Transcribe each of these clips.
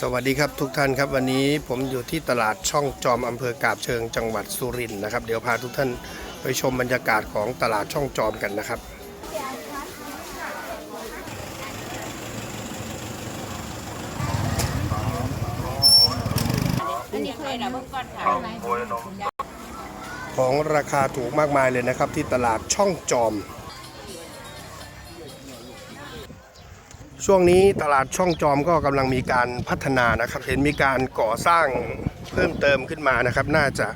สวัสดีครับทุกท่านครับวันนี้ผมอยู่ที่ตลาดช่องจอมอำเภอกาบเชิงจังหวัดสุรินทร์นะครับ เดี๋ยวพาทุกท่านไปชมบรรยากาศของตลาดช่องจอมกันนะครับ อันนี้เคยนะเมื่อก่อนค่ะของราคาถูกมากมายเลยนะครับ ที่ตลาดช่องจอม ช่วงนี้ตลาดช่องจอมก็กำลังมีการพัฒนานะครับ เห็นมีการก่อสร้างเพิ่มเติมขึ้นมานะครับ น่าจะ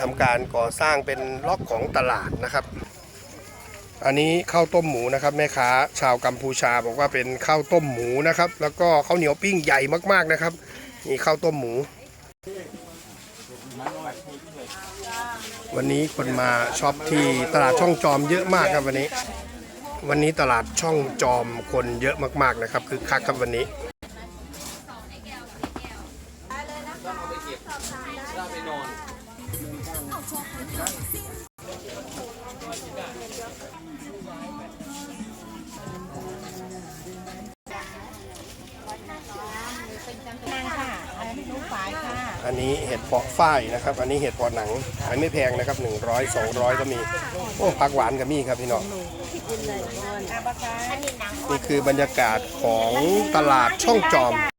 ทำการก่อสร้างเป็นล็อกของตลาดนะครับ อันนี้ข้าวต้มหมูนะครับแม่ค้าชาวกัมพูชาบอกว่าเป็นข้าวต้มหมูนะครับ แล้วก็ข้าวเหนียวปิ้งใหญ่มากๆนะครับนี่ข้าวต้มหมู วันนี้คนมาช็อปที่ตลาดช่องจอมเยอะมากครับวันนี้ วันนี้ตลาดช่องจอมคนเยอะมากๆนะครับคือคักครับวันนี้น อันนี้เห็ดเพาะฝ้ายนะครับ อันนี้เห็ดเพาะหนังขายไม่แพงนะครับ 100 200 ก็มี โอ้ผักหวานก็มีครับพี่น้องอาบะคะอันนี้หนังนี่คือบรรยากาศของตลาดช่องจอม